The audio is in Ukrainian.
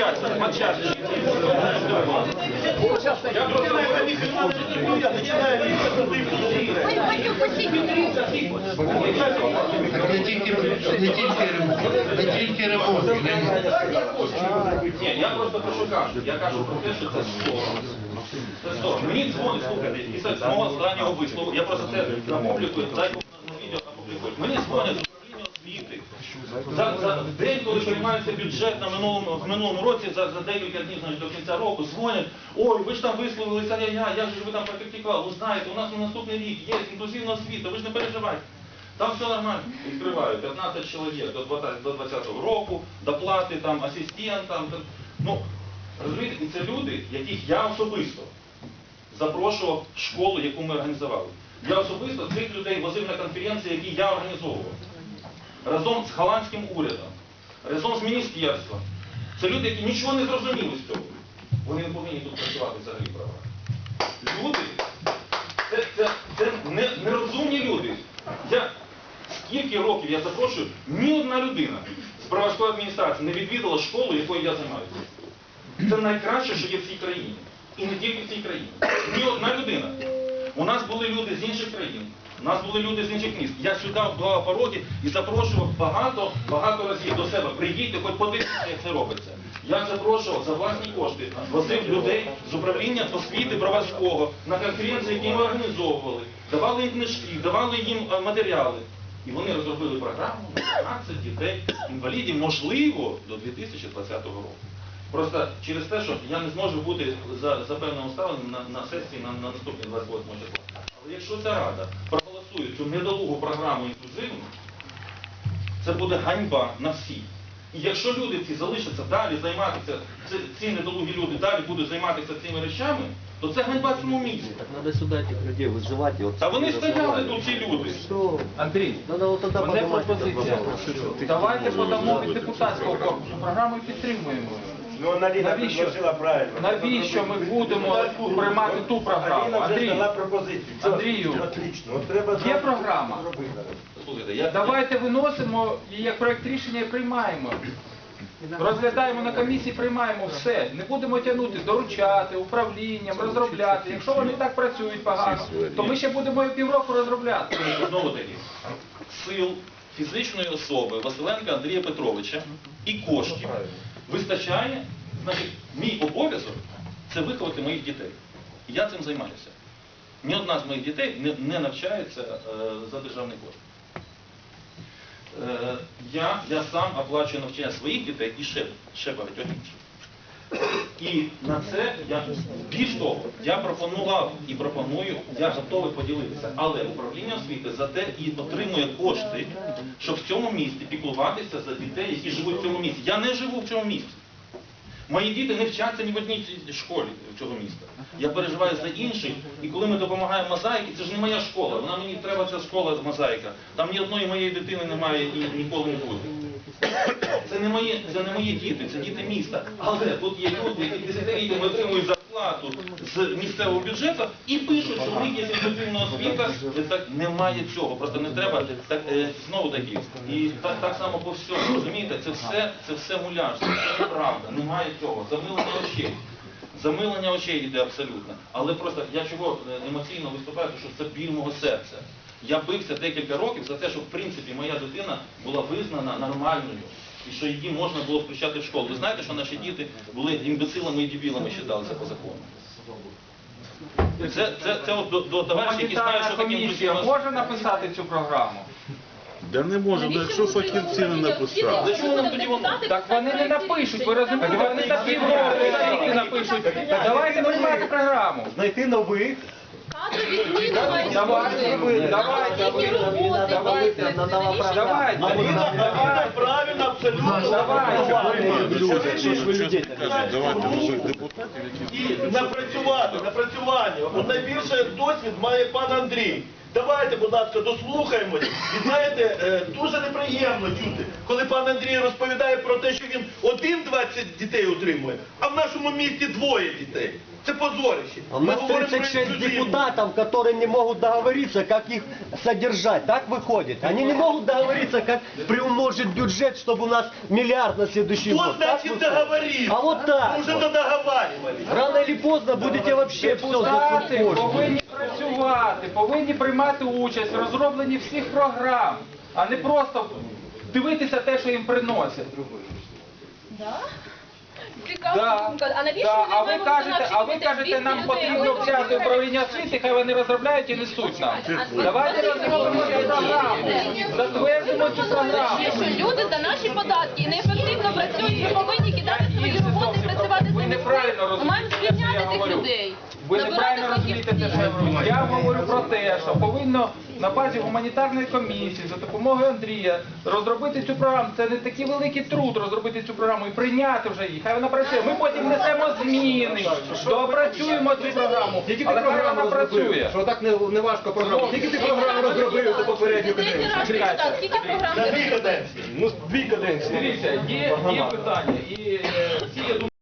Молчать, молчать. Я просто Так не тільки, не тільки не тільки ремонт. Ні, я просто про що кажу. Я кажу про те, що це сором. Це сором. Мені дзвонить, слухайте, після мого останнього вислову, я просто це опублікую, дай Бог на відео опублікують. Мені дзвонять з освіти. За, за день, коли приймається бюджет на минулому, в минулому році, за, за декілька днів значить, до кінця року, дзвонять, ой, ви ж там висловилися, я, я, як же ви там прокритикували, ви знаєте, у нас на наступний рік є інклюзивна освіта, ви ж не переживайте. Там все нормально. Відкриваю 15 чоловік до 20, до 20 року, доплати там асистентам. там, Ну, розумієте, це люди, яких я особисто запрошував в школу, яку ми організували. Я особисто цих людей возив на конференції, які я організовував. Разом з голландським урядом, разом з міністерством. Це люди, які нічого не зрозуміли з цього. Вони не повинні тут працювати взагалі права. Люди, це, це, це не, нерозумні люди. Я скільки років я запрошую, ні одна людина з православної адміністрації не відвідала школу, якою я займаюся. Це найкраще, що є в цій країні. І не тільки в цій країні. Ні одна людина. У нас були люди з інших країн, у нас були люди з інших міст. Я сюди вдавав пороги і запрошував багато, багато разів до себе. Приїдьте, хоч подивіться, як це робиться. Я запрошував за власні кошти, возив людей з управління освіти Броварського на конференції, які ми організовували, давали їм книжки, давали їм е, матеріали. І вони розробили програму на 15 дітей інвалідів, можливо, до 2020 року. Просто через те, що я не зможу бути за, за певним обставинами на, на сесії на, на наступні 28 числа. Але якщо ця рада проголосує цю недолугу програму інклюзивну, це буде ганьба на всіх. І якщо люди ці залишаться далі займатися, ці, ці недолугі люди далі будуть займатися цими речами, то це ганьба цьому місті. Так надо сюда этих людей вызывать и вот... Та вони стояли тут, ці люди. Что? Андрій, Надо вот тогда мене поднимать этот пропозиція. вопрос. Давайте подамо від депутатського корпусу програму і підтримуємо. Ну, Аліна Навіщо? предложила правильно. Навіщо ми будемо приймати ту програму? Аліна вже Андрій, дала пропозицію. Чого? Андрію, Отлично. От треба є зробити. програма? Слухайте, я, Давайте виносимо і як проект рішення і приймаємо. Розглядаємо на комісії, приймаємо все. Не будемо тягнути, доручати, управлінням, розробляти. Якщо вони так працюють погано, то ми ще будемо і півроку розробляти. знову таки, сил фізичної особи Василенка Андрія Петровича і коштів вистачає, значить, мій обов'язок це виховати моїх дітей. І я цим займаюся. Ні одна з моїх дітей не, не навчається е, за державний кошт. Е, я, я сам оплачую навчання своїх дітей і ще, ще багатьох інших. І на це я більш того, я пропонував і пропоную, я готовий поділитися. Але управління освіти за те і отримує кошти, щоб в цьому місті піклуватися за дітей, які живуть в цьому місті. Я не живу в цьому місті. Мої діти не вчаться ні в одній школі цього міста. Я переживаю за інших, і коли ми допомагаємо мозаїки, це ж не моя школа. Вона мені треба ця школа мозаїка. Там ні одної моєї дитини немає і ніколи не буде. Це не мої, це не мої діти, це діти міста. Але тут є люди, які десятиліттями отримують зарплату з місцевого бюджету і пишуть, що в них є освіта. Так немає цього. Просто не треба так е, знову таки. І так, так само по всьому. Розумієте, це все, це все муляж, це все неправда. Немає цього. Замилення очей. Замилення очей йде абсолютно. Але просто я чого е, емоційно виступаю, що це біль мого серця. Я бився декілька років за те, щоб в принципі моя дитина була визнана нормальною і що її можна було включати в школу. Ви знаєте, що наші діти були імбецилами і дебілами, вважалися по закону. Це, це, це от до, до товаришів, які знають, що таке комісія інклюзивна може написати цю програму? Да не може, ну якщо фахівці не написали. Для нам тоді воно? Так вони не напишуть, ви розумієте, вони за півроку рік не напишуть. Так давайте приймати програму. Знайти нових. Давайте, давайте, давайте, нова навіщо? Давайте, давайте, Правильно, абсолютно. давайте. Що ж люди кажуть, давайте нових депутатів, які І напрацювати, напрацювання. От найбільше досвід має пан Андрій. Давайте, будь ласка, дослухаємось. І знаєте, е, дуже неприємно чути, коли пан Андрій розповідає про те, що він один 20 дітей утримує, а в нашому місті двоє дітей. Це позорище. У Ми нас говоримо про 36 інклюзивність. депутатов, которые не могут договориться, как их содержать. Так выходит. Они не могут договориться, как приумножить бюджет, чтобы у нас миллиард на следующий Что год. Так значит выходит? договориться? А вот так Мы уже вот. додоговаривались. Рано или поздно будете вообще все Депутати повинні працювати, повинні приймати участь в розробленні всіх програм, а не просто дивитися те, що їм приносять. Да? Цікава думка. А навіщо да, а ви кажете, а ви кажете, нам потрібно взяти управління освіти, хай вони розробляють і несуть нам. Давайте розробимо цю програму, затвердимо цю програму. Що люди за наші податки неефективно Ви неправильно розумієте те, що я говорю. Я говорю про те, що повинно на базі гуманітарної комісії за допомогою Андрія розробити цю програму. Це не такий великий труд розробити цю програму і прийняти вже її. Хай вона працює. Ми потім внесемо зміни, доопрацюємо цю програму. Тільки ти Але хай програму вона розробив, працює. що так не, не важко програму. Тільки ти програму розробив до попередньої каденції. скільки програм За дві каденції. Ну, дві каденції. Дивіться, є, є питання. І е,